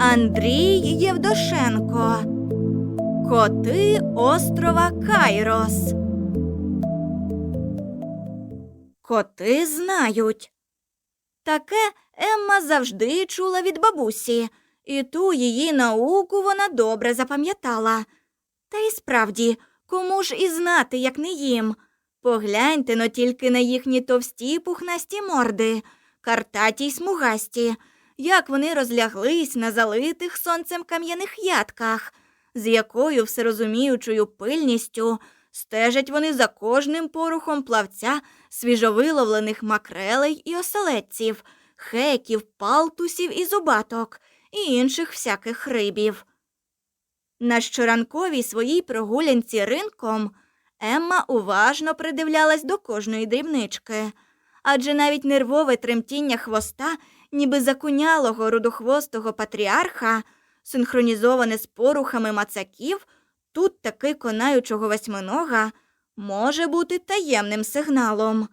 Андрій Євдошенко. Коти острова Кайрос. Коти знають. Таке Емма завжди чула від бабусі, і ту її науку вона добре запам'ятала. Та й справді, кому ж і знати, як не їм. Погляньте но тільки на їхні товсті пухнасті морди, картаті й смугасті, як вони розляглись на залитих сонцем кам'яних ядках, з якою всерозуміючою пильністю стежать вони за кожним порухом плавця свіжовиловлених макрелей і оселедців, хеків, палтусів і зубаток і інших всяких рибів. На щоранковій своїй прогулянці ринком Емма уважно придивлялась до кожної дрібнички, адже навіть нервове тремтіння хвоста, ніби закунялого рудохвостого патріарха, синхронізоване з порухами мацаків, тут таки конаючого восьминога, може бути таємним сигналом.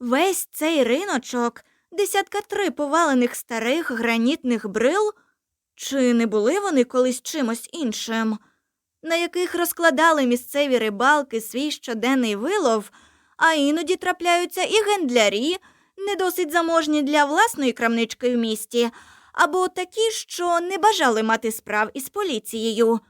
Весь цей риночок, десятка три повалених старих гранітних брил, чи не були вони колись чимось іншим, на яких розкладали місцеві рибалки свій щоденний вилов, а іноді трапляються і гендлярі, не досить заможні для власної крамнички в місті, або такі, що не бажали мати справ із поліцією,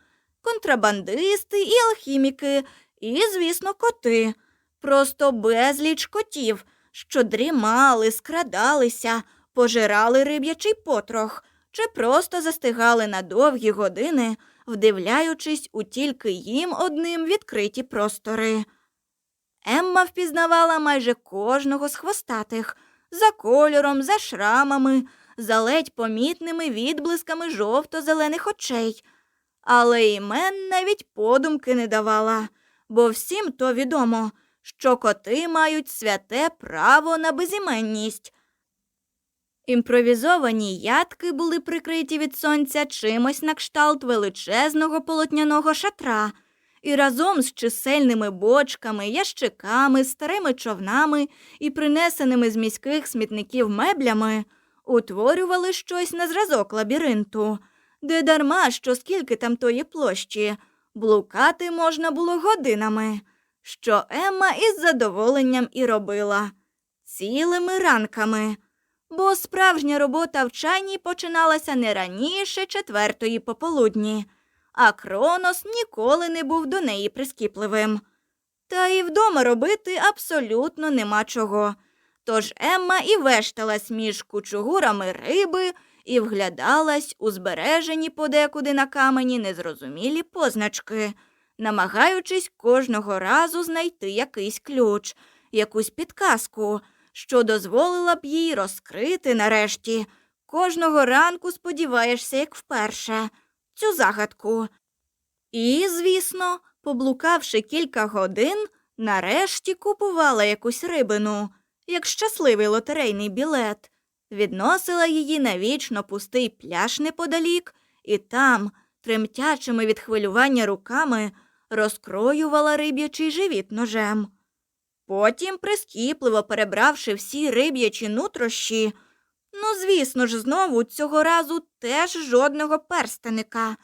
контрабандисти і алхіміки, і, звісно, коти, просто безліч котів, що дрімали, скрадалися, пожирали риб'ячий потрох чи просто застигали на довгі години, вдивляючись у тільки їм одним відкриті простори. Емма впізнавала майже кожного з хвостатих за кольором, за шрамами, за ледь помітними відблисками жовто-зелених очей, але імен навіть подумки не давала, бо всім то відомо, що коти мають святе право на безіменність. Імпровізовані ядки були прикриті від сонця чимось на кшталт величезного полотняного шатра, і разом з чисельними бочками, ящиками, старими човнами і принесеними з міських смітників меблями утворювали щось на зразок лабіринту, де дарма що скільки там тої площі, блукати можна було годинами, що Емма із задоволенням і робила цілими ранками. Бо справжня робота в чайні починалася не раніше четвертої пополудні, а Кронос ніколи не був до неї прискіпливим. Та і вдома робити абсолютно нема чого. Тож Емма і вешталась між кучугурами риби і вглядалась у збережені подекуди на камені незрозумілі позначки, намагаючись кожного разу знайти якийсь ключ, якусь підказку, що дозволила б їй розкрити нарешті. Кожного ранку сподіваєшся, як вперше, цю загадку. І, звісно, поблукавши кілька годин, нарешті купувала якусь рибину, як щасливий лотерейний білет, відносила її на вічно пустий пляж неподалік, і там, тремтячими від хвилювання руками, розкроювала риб'ячий живіт ножем. Потім, прискіпливо перебравши всі риб'ячі нутрощі, ну, звісно ж, знову цього разу теж жодного перстеника,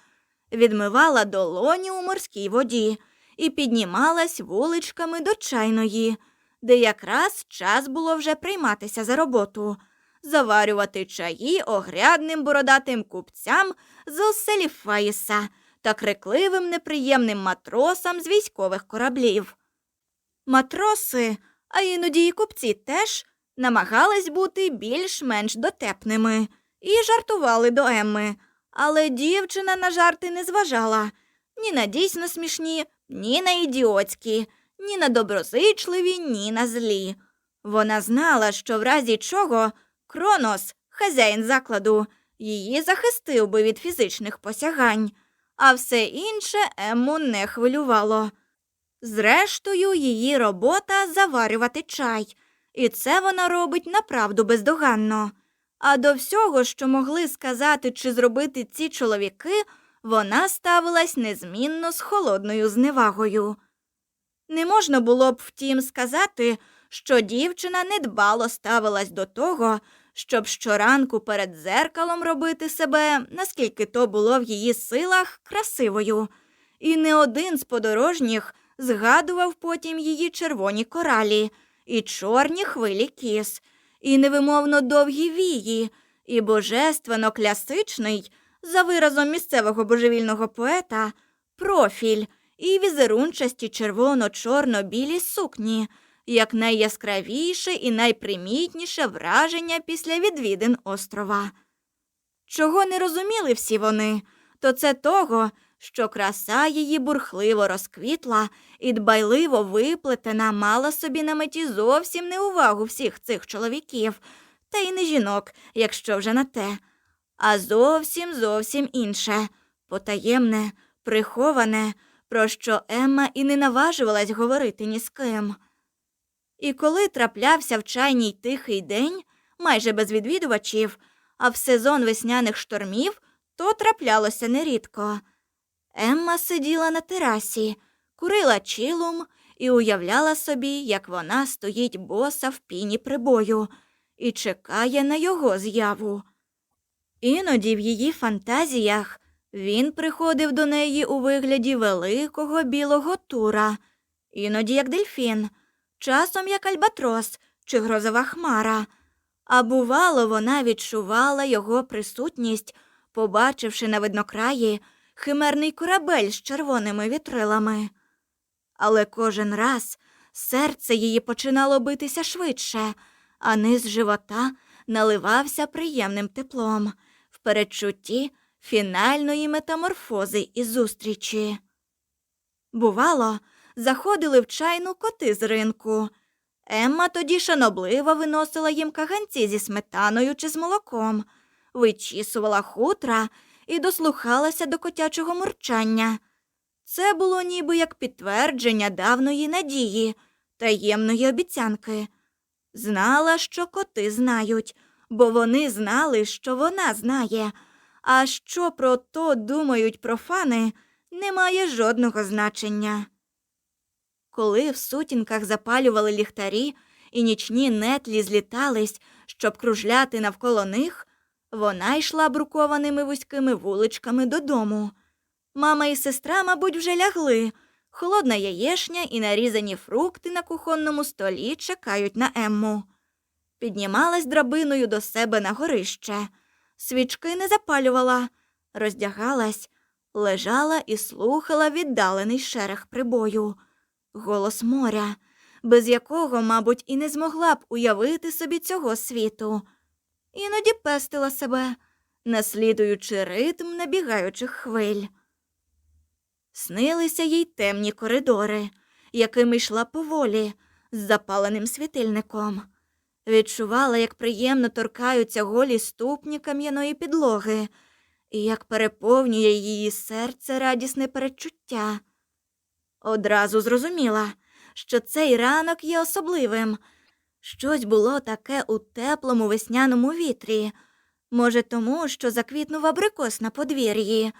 відмивала долоні у морській воді і піднімалась вуличками до чайної, де якраз час було вже прийматися за роботу, заварювати чаї огрядним бородатим купцям з оселі Фаїса та крикливим неприємним матросам з військових кораблів. Матроси, а іноді й купці теж намагались бути більш-менш дотепними і жартували до Емми, але дівчина на жарти не зважала ні на дійсно смішні, ні на ідіотські, ні на доброзичливі, ні на злі. Вона знала, що в разі чого Кронос, хазяїн закладу, її захистив би від фізичних посягань, а все інше Емму не хвилювало. Зрештою, її робота заварювати чай, і це вона робить направду бездоганно. А до всього, що могли сказати чи зробити ці чоловіки, вона ставилась незмінно з холодною зневагою. Не можна було б, втім, сказати, що дівчина недбало ставилась до того, щоб щоранку перед дзеркалом робити себе, наскільки то було в її силах, красивою. І не один з подорожніх згадував потім її червоні коралі, і чорні хвилі кіс, і невимовно довгі вії, і божественно клясичний, за виразом місцевого божевільного поета, профіль і візерунчасті червоно-чорно-білі сукні, як найяскравіше і найпримітніше враження після відвідин острова. Чого не розуміли всі вони, то це того, що краса її бурхливо розквітла і дбайливо виплетена мала собі на меті зовсім не увагу всіх цих чоловіків, та й не жінок, якщо вже на те, а зовсім зовсім інше, потаємне, приховане, про що Емма і не наважувалась говорити ні з ким. І коли траплявся в чайній тихий день, майже без відвідувачів, а в сезон весняних штормів, то траплялося нерідко. Емма сиділа на терасі, курила чилум і уявляла собі, як вона стоїть боса в піні прибою і чекає на його з'яву. Іноді в її фантазіях він приходив до неї у вигляді великого білого тура, іноді як дельфін, часом як альбатрос чи грозова хмара. А бувало, вона відчувала його присутність, побачивши на виднокраї химерний корабель з червоними вітрилами. Але кожен раз серце її починало битися швидше, а низ живота наливався приємним теплом в передчутті фінальної метаморфози і зустрічі. Бувало, заходили в чайну коти з ринку. Емма тоді шанобливо виносила їм каганці зі сметаною чи з молоком, вичісувала хутра і дослухалася до котячого мурчання. Це було ніби як підтвердження давної надії, таємної обіцянки. Знала, що коти знають, бо вони знали, що вона знає, а що про то думають профани, не має жодного значення. Коли в сутінках запалювали ліхтарі і нічні нетлі злітались, щоб кружляти навколо них, вона йшла брукованими вузькими вуличками додому. Мама і сестра, мабуть, вже лягли. Холодна яєшня і нарізані фрукти на кухонному столі чекають на Емму. Піднімалась драбиною до себе на горище. Свічки не запалювала, роздягалась, лежала і слухала віддалений шерех прибою, голос моря, без якого, мабуть, і не змогла б уявити собі цього світу. Іноді пестила себе, наслідуючи ритм набігаючих хвиль. Снилися їй темні коридори, якими йшла поволі, з запаленим світильником. Відчувала, як приємно торкаються голі ступні кам'яної підлоги, і як переповнює її серце радісне перечуття. Одразу зрозуміла, що цей ранок є особливим. Щось було таке у теплому весняному вітрі, може, тому, що заквітнув абрикос на подвір'ї,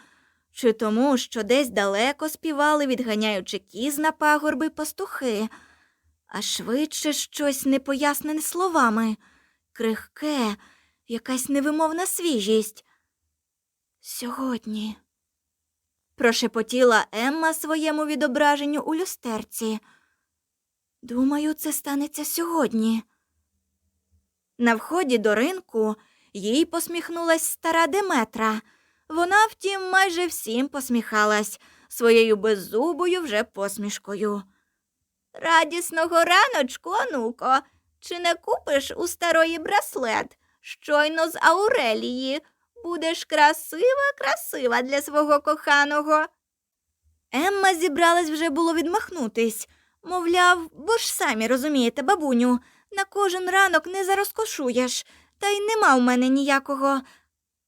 чи тому, що десь далеко співали, відганяючи кіз на пагорби пастухи, а швидше щось непояснене словами, крихке, якась невимовна свіжість. Сьогодні. Прошепотіла Емма своєму відображенню у люстерці. Думаю, це станеться сьогодні. На вході до ринку їй посміхнулась стара Деметра. Вона, втім, майже всім посміхалась своєю беззубою вже посмішкою. Радісного раночку, онуко, чи не купиш у старої браслет? Щойно з Аурелії. Будеш красива, красива для свого коханого. Емма зібралась вже було відмахнутись. Мовляв, бо ж самі розумієте, бабуню, на кожен ранок не зарозкошуєш, та й нема в мене ніякого.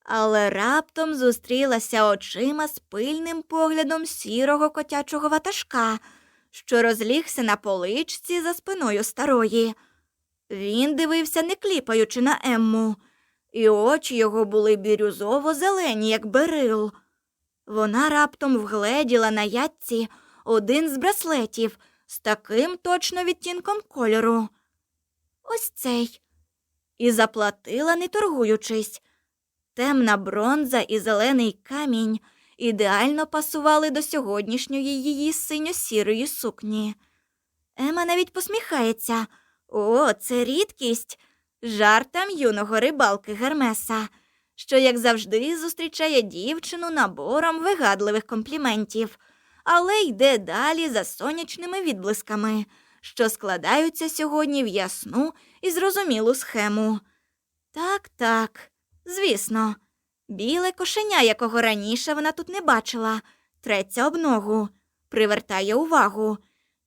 Але раптом зустрілася очима з пильним поглядом сірого котячого ватажка, що розлігся на поличці за спиною старої. Він дивився, не кліпаючи на Емму, і очі його були бірюзово зелені, як берил. Вона раптом вгледіла на ятці один з браслетів з таким точно відтінком кольору. Ось цей. і заплатила, не торгуючись. Темна бронза і зелений камінь ідеально пасували до сьогоднішньої її синьо-сірої сукні. Ема навіть посміхається. О, це рідкість. Жартам юного рибалки Гермеса, що, як завжди, зустрічає дівчину набором вигадливих компліментів, але йде далі за сонячними відблисками, що складаються сьогодні в ясну і зрозумілу схему. Так, так, звісно, біле кошеня, якого раніше вона тут не бачила, треться об ногу, привертає увагу,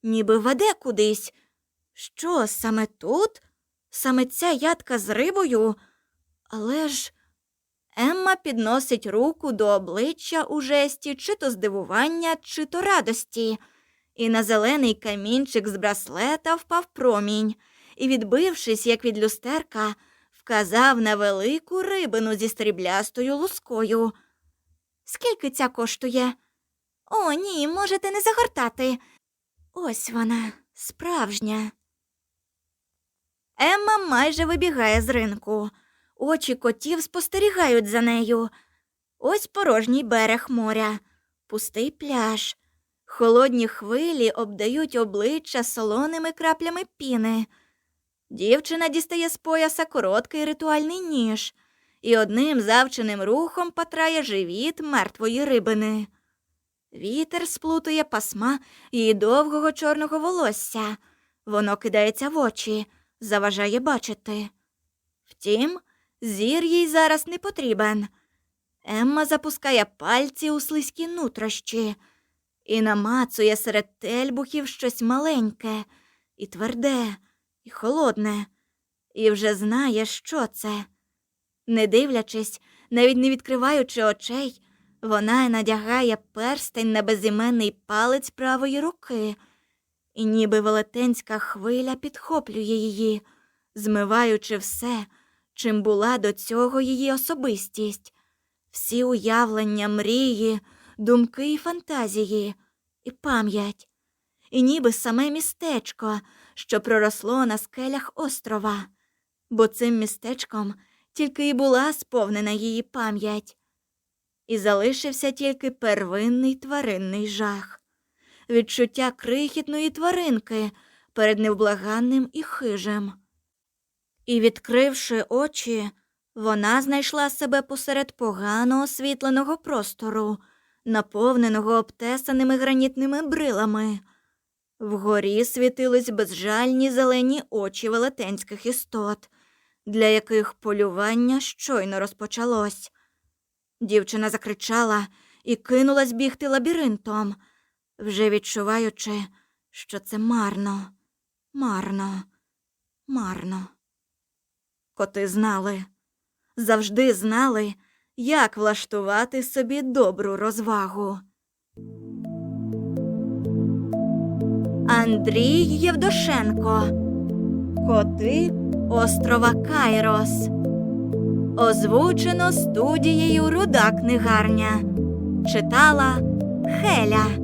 ніби веде кудись. Що, саме тут? Саме ця ядка з рибою? Але ж Емма підносить руку до обличчя у жесті чи то здивування, чи то радості, і на зелений камінчик з браслета впав промінь, і, відбившись, як від люстерка, вказав на велику рибину зі стріблястою лускою. Скільки ця коштує? О, ні, можете не загортати. Ось вона, справжня. Емма майже вибігає з ринку. Очі котів спостерігають за нею. Ось порожній берег моря, пустий пляж. Холодні хвилі обдають обличчя солоними краплями піни. Дівчина дістає з пояса короткий ритуальний ніж і одним завченим рухом патрає живіт мертвої рибини. Вітер сплутує пасма її довгого чорного волосся. Воно кидається в очі, заважає бачити. Втім, зір їй зараз не потрібен. Емма запускає пальці у слизькі нутрощі і намацує серед тельбухів щось маленьке, і тверде, і холодне, і вже знає, що це. Не дивлячись, навіть не відкриваючи очей, вона надягає перстень на безіменний палець правої руки, і ніби велетенська хвиля підхоплює її, змиваючи все, чим була до цього її особистість, всі уявлення, мрії, думки і фантазії, і пам'ять, і ніби саме містечко, що проросло на скелях острова, бо цим містечком тільки і була сповнена її пам'ять. І залишився тільки первинний тваринний жах, відчуття крихітної тваринки перед невблаганним і хижим. І, відкривши очі, вона знайшла себе посеред погано освітленого простору, наповненого обтесаними гранітними брилами. Вгорі світились безжальні зелені очі велетенських істот, для яких полювання щойно розпочалось. Дівчина закричала і кинулась бігти лабіринтом, вже відчуваючи, що це марно, марно, марно. Коти знали, завжди знали, як влаштувати собі добру розвагу. Андрій Євдошенко Коти острова Кайрос. Озвучено студією Руда книгарня. Читала Хеля.